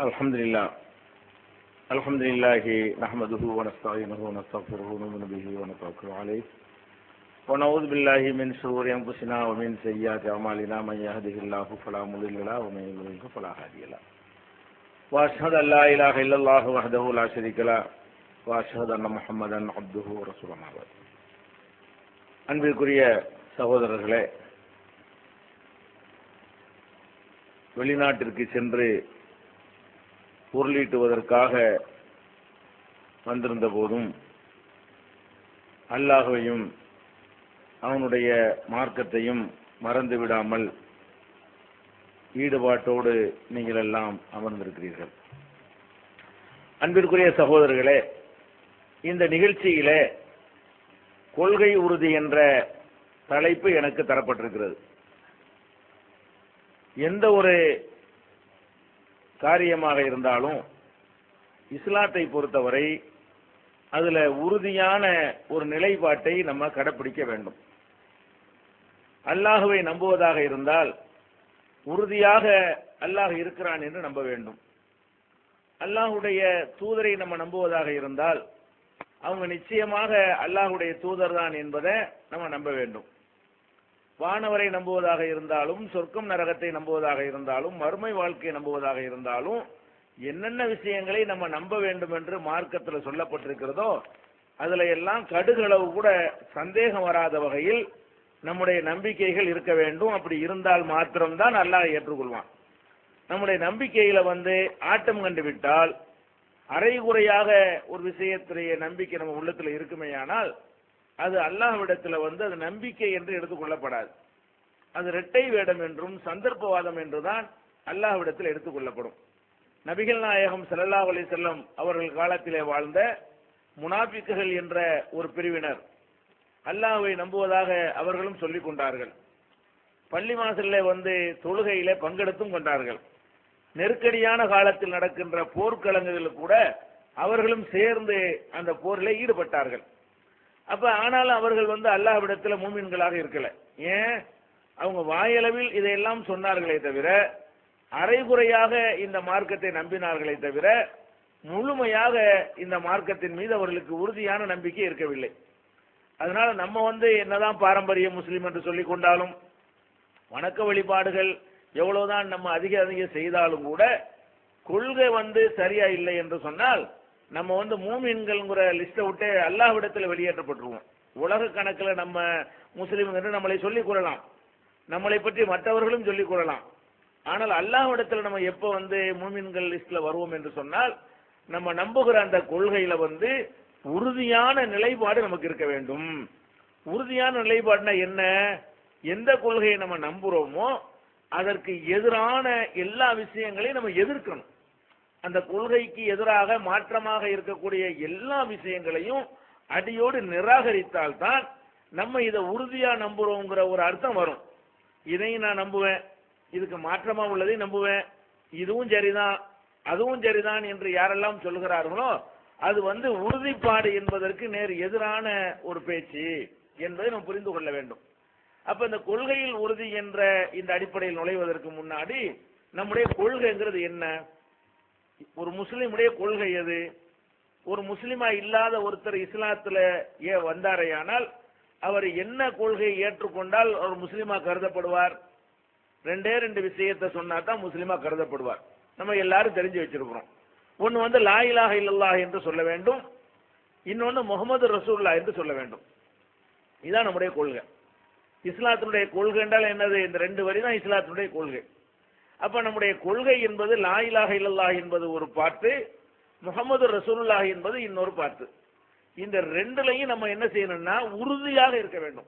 الحمد لله الحمد لله نحمده ونستعينه ونستغفره ونؤمن به ونتوكل عليه ونعوذ بالله من شرور انفسنا ومن سيئات اعمالنا من يهده الله فلا مضل له ومن يضلل فلا هادي له واشهد ان لا اله الا الله وحده لا شريك له واشهد ان محمدا عبده ورسوله ما بعد அன்பிற்குரிய சகோதரர்களே வெளிநாட்டிற்கு சென்று பொருளீட்டுவதற்காக வந்திருந்த போதும் அல்லாஹையும் அவனுடைய மார்க்கத்தையும் மறந்து விடாமல் ஈடுபாட்டோடு நீங்கள் எல்லாம் அமர்ந்திருக்கிறீர்கள். அன்பிற்குரிய சகோதரர்களே இந்த நிகழ்ச்சியிலே கொள்கை உறுதி என்ற தலைப்பு எனக்கு தரப்பட்டிருக்கிறது. எந்த ஒரு காரியமாக இருந்தாலும் இஸ்லாத்தை பொறுத்தவரை அதுல உறுதியான ஒரு நிலைப்பாட்டை நம்ம கடைபிடிக்க வேண்டும். அல்லாஹுவை நம்புவதாக இருந்தால் உறுதியாக அல்லாஹ் இருக்கிறான் என்று நம்ப வேண்டும். அல்லாஹுடைய தூதரை நம்ம நம்புவதாக இருந்தால் அவங்க நிச்சயமாக அல்லாஹுடைய தூதர் தான் என்பதை நம்ம நம்ப வேண்டும். வானவரை நம்புவதாக இருந்தாலும் சொர்க்கம் நரகத்தை நம்புவதாக இருந்தாலும் மறுமை வாழ்க்கையை நம்புவதாக இருந்தாலும் என்னென்ன விஷயங்களை நம்ம நம்ப வேண்டும் என்று மார்க்கத்தில் சொல்லப்பட்டிருக்கிறதோ அதுல எல்லாம் கடுகளவு கூட சந்தேகம் வராத வகையில் நம்முடைய நம்பிக்கைகள் இருக்க வேண்டும். அப்படி இருந்தால் மாத்திரம்தான் அல்லாஹ் ஏற்றுக்கொள்வான். நம்முடைய நம்பிக்கையில வந்து ஆட்டம் கண்டு விட்டால் அரைகுறையாக ஒரு விஷயத்துடைய நம்பிக்கை நம்ம உள்ளத்துல இருக்குமேயானால் அது அல்லாஹ்விடத்தில் வந்து அது நம்பிக்கை என்று எடுத்துக்கொள்ளப்படாது அது இரட்டை வேடம் என்றும் சந்தர்ப்பவாதம் என்றுதான் அல்லாஹ்விடத்தில் எடுத்துக்கொள்ளப்படும் நபிகள் நாயகம் சல்லா அலி செல்லம் அவர்கள் காலத்திலே வாழ்ந்த முனாபிக்குகள் என்ற ஒரு பிரிவினர். அல்லாஹ்வை நம்புவதாக அவர்களும் சொல்லிக் கொண்டார்கள். பள்ளி மாசல்ல வந்து தொழுகையில பங்கெடுத்தும் கொண்டார்கள். நெருக்கடியான காலத்தில் நடக்கின்ற போர்க்களங்களில் கூட அவர்களும் சேர்ந்து அந்த போரில் ஈடுபட்டார்கள். அப்ப ஆனாலும் அவர்கள் வந்து அல்லாஹ்விடத்தில் மூமின்களாக இருக்கல. ஏன்? அவங்க வாயளவில் இதையெல்லாம் சொன்னார்களே தவிர அரைகுறையாக இந்த மார்க்கத்தை நம்பினார்களே தவிர முழுமையாக இந்த மார்க்கத்தின் மீது அவர்களுக்கு உறுதியான நம்பிக்கை இருக்கவில்லை. அதனால நம்ம வந்து என்னதான் பாரம்பரிய முஸ்லீம் என்று சொல்லிக் கொண்டாலும் வணக்க வழிபாடுகள் எவ்வளவுதான் நம்ம அதிக அதிக செய்தாலும் கூட கொள்கை வந்து சரியா இல்லை என்று சொன்னால் நம்ம வந்து மூமின்கள்ங்கிற லிஸ்ட்டை விட்டு அல்லாஹ்விடத்தில் வெளியேற்றப்பட்டுருவோம். உலக கணக்கில் நம்ம முஸ்லீம் என்று நம்மளை சொல்லிக் கொள்ளலாம். நம்மளை பற்றி மற்றவர்களும் சொல்லிக் கொள்ளலாம். ஆனால் அல்லாஹ்விடத்தில் நம்ம எப்போ வந்து மூமின்கள் லிஸ்ட்டில் வருவோம் என்று சொன்னால் நம்ம நம்புகிற அந்த கொள்கையில் வந்து உறுதியான நிலைப்பாடு நமக்கு இருக்க வேண்டும். உறுதியான நிலைப்பாடுனா என்ன? எந்த கொள்கையை நம்ம நம்புகிறோமோ அதற்கு எதிரான எல்லா விஷயங்களையும் நம்ம எதிர்க்கணும். அந்த கொள்கைக்கு எதிராக மாற்றமாக இருக்கக்கூடிய எல்லா விஷயங்களையும் அடியோடு நிராகரித்தால் தான் நம்ம இதை உறுதியா நம்புறோங்கிற ஒரு அர்த்தம் வரும். இதையும் நான் நம்புவேன். இதுக்கு மாற்றமா உள்ளதையும் நம்புவேன். இதுவும் சரிதான். அதுவும் சரிதான் என்று யாரெல்லாம் சொல்கிறார்களோ அது வந்து உறுதிப்பாடு என்பதற்கு நேர் எதிரான ஒரு பேச்சு என்பதை நாம் புரிந்து கொள்ள வேண்டும். அப்ப இந்த கொள்கையில் உறுதி என்ற இந்த அடிப்படையில் நுழைவதற்கு முன்னாடி நம்முடைய கொள்கைங்கிறது என்ன? ஒரு முஸ்லீமுடைய கொள்கை எது? ஒரு முஸ்லீமா இல்லாத ஒருத்தர் இஸ்லாத்துல ஏ வந்தாரையானால் அவர் என்ன கொள்கையை ஏற்றுக்கொண்டால் அவர் முஸ்லீமா கருதப்படுவார்? ரெண்டே ரெண்டு விஷயத்தை சொன்னா தான் முஸ்லீமா கருதப்படுவார். நம்ம எல்லாரும் தெரிஞ்சு வச்சிருக்கிறோம். ஒன்னு வந்து லா இலாஹ இல்லல்லாஹ் என்று சொல்ல வேண்டும். இன்னொன்று முகமது ரசூல்லா என்று சொல்ல வேண்டும். இதுதான் நம்முடைய கொள்கை. இஸ்லாத்தினுடைய கொள்கை என்றால் என்னது? இந்த ரெண்டு வரி தான் இஸ்லாத்தினுடைய கொள்கை. அப்ப நம்முடைய கொள்கை என்பது லாயிலாக இல்லல்லா என்பது ஒரு பாட்டு முகமது ரசூலுல்லா என்பது இன்னொரு பாட்டு. இந்த ரெண்டுலையும் நம்ம என்ன செய்யணும்னா உறுதியாக இருக்க வேண்டும்.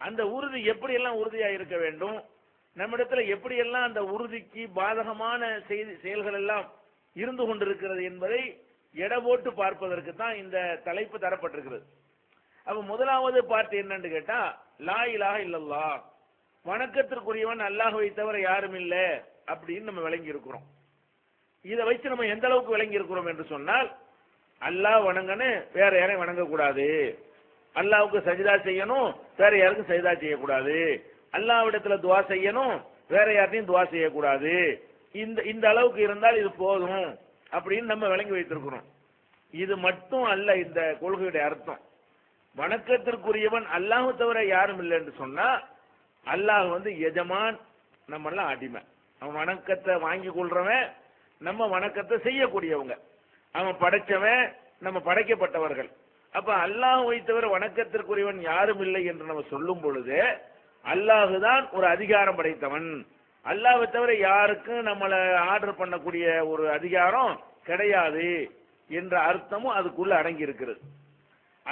அந்த உறுதி எப்படியெல்லாம் உறுதியாக இருக்க வேண்டும்? நம்மிடத்துல எப்படியெல்லாம் அந்த உறுதிக்கு பாதகமான செய்தி செயல்கள் எல்லாம் இருந்து கொண்டிருக்கிறது என்பதை எடை போட்டு பார்ப்பதற்கு தான் இந்த தலைப்பு தரப்பட்டிருக்கிறது. அப்ப முதலாவது பார்ட் என்னன்னு கேட்டா லா இலாக இல்லல்லா வணக்கத்திற்குரியவன் அல்லாஹுவை தவிர யாரும் இல்லை அப்படின்னு நம்ம விளங்கி இருக்கிறோம் இதை வச்சு நம்ம எந்த அளவுக்கு விளங்கி இருக்கிறோம் என்று சொன்னால் அல்லாஹ் வணங்கன்னு வேற யாரையும் வணங்கக்கூடாது. அல்லாவுக்கு சஜிதா செய்யணும் வேற யாருக்கும் சஜிதா செய்யக்கூடாது. அல்லாவிடத்துல துவா செய்யணும் வேற யார்ட்டையும் துவா செய்யக்கூடாது. இந்த இந்த அளவுக்கு இருந்தால் இது போதும் அப்படின்னு நம்ம விளங்கி வைத்திருக்கிறோம். இது மட்டும் அல்ல இந்த கொள்கையுடைய அர்த்தம். வணக்கத்திற்குரியவன் அல்லாஹு தவிர யாரும் இல்லை என்று சொன்னா அல்லாஹ் வந்து எஜமான் நம்ம எல்லாம் அடிமை. அவன் வணக்கத்தை வாங்கி கொள்றவன் நம்ம வணக்கத்தை செய்யக்கூடியவங்க. அவன் படைச்சவன் நம்ம படைக்கப்பட்டவர்கள். அப்ப அல்லாஹ் வைத்தவர் வணக்கத்திற்குரியவன் யாரும் இல்லை என்று நம்ம சொல்லும் பொழுது அல்லாஹ் தான் ஒரு அதிகாரம் படைத்தவன். அல்லாஹ்வை தவிர யாருக்கும் நம்மளை ஆர்டர் பண்ணக்கூடிய ஒரு அதிகாரம் கிடையாது என்ற அர்த்தமும் அதுக்குள்ள அடங்கி இருக்கிறது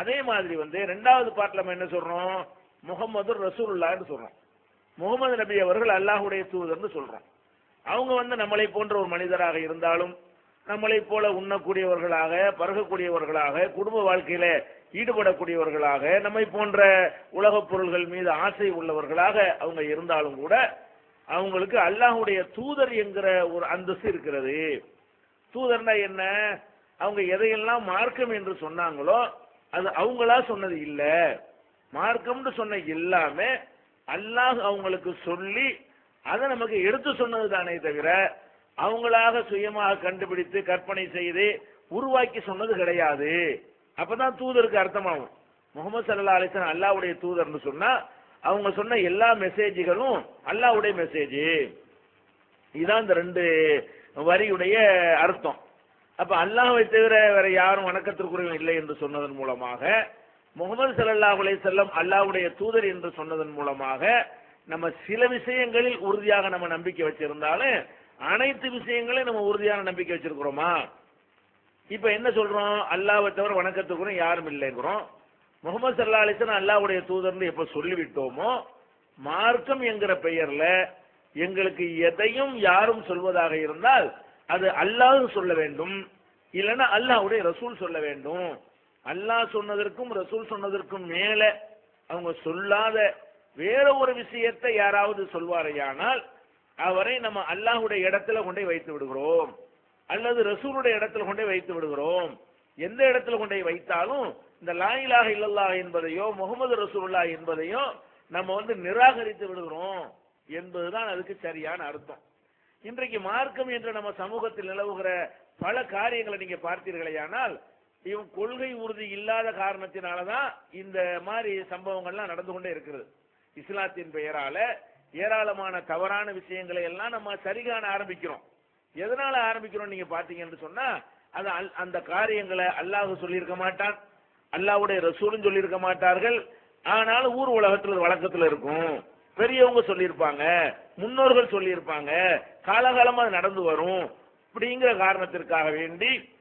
அதே மாதிரி வந்து ரெண்டாவது பாட்டில் நம்ம என்ன சொல்றோம்? முகமது ரசூல்லான்னு சொல்றோம். முகமது நபி அவர்கள் அல்லாஹுடைய தூதர்னு சொல்றோம் அவங்க வந்து நம்மளை போன்ற ஒரு மனிதராக இருந்தாலும் நம்மளை போல உண்ணக்கூடியவர்களாக பருகக்கூடியவர்களாக குடும்ப வாழ்க்கையில ஈடுபடக்கூடியவர்களாக நம்மை போன்ற உலகப் பொருள்கள் மீது ஆசை உள்ளவர்களாக அவங்க இருந்தாலும் கூட அவங்களுக்கு அல்லாஹுடைய தூதர் என்கிற ஒரு அந்தஸ்து இருக்கிறது. தூதர்னா என்ன? அவங்க எதையெல்லாம் மார்க்கம் என்று சொன்னாங்களோ அது அவங்களா சொன்னது இல்லை. மார்க்கம்னு சொன்ன எல்லாமே அல்லாஹ் அவங்களுக்கு சொல்லி அதை நமக்கு எடுத்து சொன்னது தானே தவிர அவங்களாக சுயமாக கண்டுபிடித்து கற்பனை செய்து உருவாக்கி சொன்னது கிடையாது. அப்பதான் தூதருக்கு அர்த்தமாகும். முகமது சல்லா அலிசன் அல்லாவுடைய தூதர்னு சொன்னா அவங்க சொன்ன எல்லா மெசேஜ்களும் அல்லாவுடைய மெசேஜ். இதுதான் இந்த ரெண்டு வரியுடைய அர்த்தம். அப்ப அல்லாஹை தவிர வேற யாரும் வணக்கத்திற்குரியவன் இல்லை என்று சொன்னதன் மூலமாக முகமது ஸல்லல்லாஹு அலைஹி வஸல்லம் தூதர் என்று சொன்னதன் மூலமாக நம்ம சில விஷயங்களில் உறுதியாக நம்ம நம்பிக்கை வச்சிருந்தாலும் அனைத்து விஷயங்களையும் நம்ம உறுதியான நம்பிக்கை வச்சிருக்கிறோமா? இப்ப என்ன சொல்றோம்? அல்லாவை தவிர வணக்கத்துக்குறோம் யாரும் இல்லைங்கிறோம். முகமது சல்லா அலிசன் அல்லாவுடைய தூதர்னு எப்ப சொல்லிவிட்டோமோ மார்க்கம் என்கிற பெயர்ல எங்களுக்கு எதையும் யாரும் சொல்வதாக இருந்தால் அது அல்லாஹ் சொல்ல வேண்டும். இல்லைன்னா அல்லாஹ்வுடைய ரசூல் சொல்ல வேண்டும். அல்லாஹ் சொன்னதற்கும் ரசூல் சொன்னதற்கும் மேல அவங்க சொல்லாத வேற ஒரு விஷயத்தை யாராவது சொல்வாரையானால் அவரை நம்ம அல்லாஹ்வுடைய இடத்துல கொண்டே வைத்து விடுகிறோம். அல்லது ரசூலுடைய இடத்துல கொண்டே வைத்து விடுகிறோம். எந்த இடத்துல கொண்டே வைத்தாலும் இந்த லாயிலாக இல்லல்லா என்பதையோ முகமது ரசூல்லா என்பதையோ நம்ம வந்து நிராகரித்து விடுகிறோம் என்பதுதான் அதுக்கு சரியான அர்த்தம். இன்றைக்கு மார்க்கம் என்று நம்ம சமூகத்தில் நிலவுகிற பல காரியங்களை நீங்க பார்த்தீர்களேயானால் இவன் கொள்கை உறுதி இல்லாத காரணத்தினாலதான் இந்த மாதிரி சம்பவங்கள்லாம் நடந்து கொண்டே இருக்கிறது இஸ்லாத்தின் பெயரால ஏராளமான தவறான விஷயங்களை எல்லாம் நம்ம சரிகாண ஆரம்பிக்கிறோம். எதனால ஆரம்பிக்கிறோம் நீங்க பாத்தீங்கன்னு சொன்னா அது அல்- அந்த காரியங்களை அல்லாஹ் சொல்லியிருக்க மாட்டான் அல்லாஹ்வுடைய ரசூலும் சொல்லியிருக்க மாட்டார்கள். ஆனாலும் ஊர் உலகத்துல வழக்கத்தில் வழக்கத்துல இருக்கும். பெரியவங்க சொல்லியிருப்பாங்க முன்னோர்கள் சொல்லியிருப்பாங்க காலகாலமா அது நடந்து வரும். அப்படிங்கிற காரணத்திற்காக வேண்டி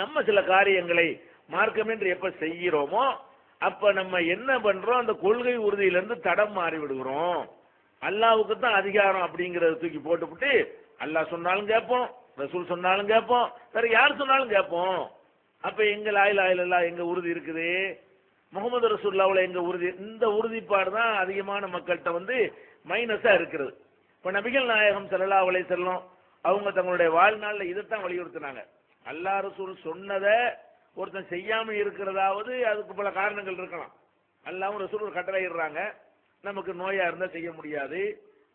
நம்ம சில காரியங்களை மார்க்கம் என்று எப்ப செய்கிறோமோ அப்ப நம்ம என்ன பண்றோம்? அந்த கொள்கை உறுதியிலிருந்து தடம் மாறி விடுகிறோம். அல்லாவுக்கு தான் அதிகாரம் அப்படிங்கறத தூக்கி போட்டுவிட்டு அல்லாஹ் சொன்னாலும் கேட்போம் ரசூல் சொன்னாலும் கேட்போம் வேற யார் சொன்னாலும் கேட்போம். அப்ப எங்க லாயில் ஆயிலல்லா எங்க உறுதி இருக்குது? முகமது ரசூல்லாவில் எங்க உறுதி? இந்த உறுதிப்பாடு தான் அதிகமான மக்கள்கிட்ட வந்து மைனஸா இருக்கிறது இப்ப நபிகள் நாயகம் செல்லலா அவளை செல்லும் அவங்க தங்களுடைய வாழ்நாளில் இதைத்தான் வலியுறுத்தினாங்க. அல்லா ரசூல் சொன்னதை ஒருத்தன் செய்யாமல் இருக்கிறதாவது அதுக்கு பல காரணங்கள் இருக்கலாம். அல்லாவும் ரசூல் ஒரு கட்டளை இடுறாங்க. நமக்கு நோயாக இருந்தால் செய்ய முடியாது.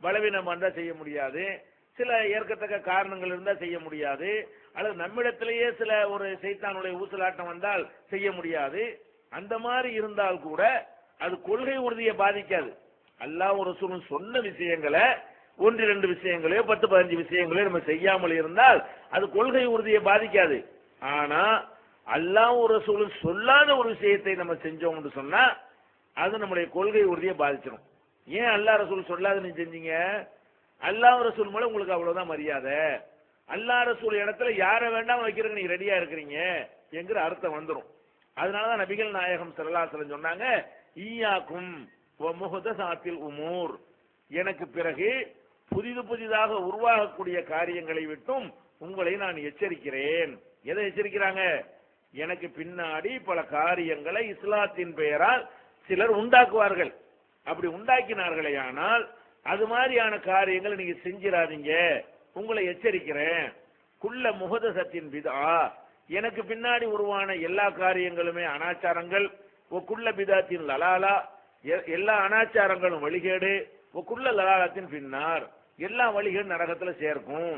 பலவீனமாக இருந்தால் செய்ய முடியாது. சில ஏற்கத்தக்க காரணங்கள் இருந்தால் செய்ய முடியாது. அல்லது நம்மிடத்திலேயே சில ஒரு செய்தானுடைய ஊசலாட்டம் வந்தால் செய்ய முடியாது. அந்த மாதிரி இருந்தால் கூட அது கொள்கை உறுதியை பாதிக்காது. அல்லாஹ் ரசூலும் சொன்ன விஷயங்களை ஒன்று இரண்டு விஷயங்களையோ பத்து பதினஞ்சு விஷயங்களையோ நம்ம செய்யாமல் இருந்தால் அது கொள்கை உறுதியை பாதிக்காது. ஆனா அல்லாஹ் சூழல் சொல்லாத ஒரு விஷயத்தை நம்ம செஞ்சோம்னு சொன்னா அது நம்முடைய கொள்கை உறுதியை பாதிச்சிடும் ஏன் அல்லா ரசூல் சொல்லாத நீ செஞ்சீங்க? அல்லா ரசூல் மூலம் உங்களுக்கு அவ்வளவுதான் மரியாதை. அல்லா ரசூல் இடத்துல யாரை வேண்டாம் வைக்கிறதுக்கு நீங்க ரெடியா இருக்கிறீங்க என்கிற அர்த்தம் வந்துடும் அதனாலதான் நபிகள் நாயகம் சரலாசலம் சொன்னாங்க ஈயாக்கும் முகதசாத்தில் உமூர். எனக்கு பிறகு புதிது புதிதாக உருவாகக்கூடிய காரியங்களை விட்டும் உங்களை நான் எச்சரிக்கிறேன். எதை எச்சரிக்கிறாங்க? எனக்கு பின்னாடி பல காரியங்களை இஸ்லாத்தின் பெயரால் சிலர் உண்டாக்குவார்கள். அப்படி உண்டாக்கினார்களே ஆனால் அது மாதிரியான காரியங்களை நீங்க செஞ்சிடாதீங்க உங்களை எச்சரிக்கிறேன். குள்ள முகதசத்தின் பிதா. எனக்கு பின்னாடி உருவான எல்லா காரியங்களுமே அனாச்சாரங்கள். ஒக்குள்ள பிதாத்தின் லலாலா. எ- எல்லா அனாச்சாரங்களும் வழிகேடு. ஒக்குள்ள லலாலத்தின் பின்னார். எல்லா வழிகளும் நரகத்தில் சேர்க்கும்.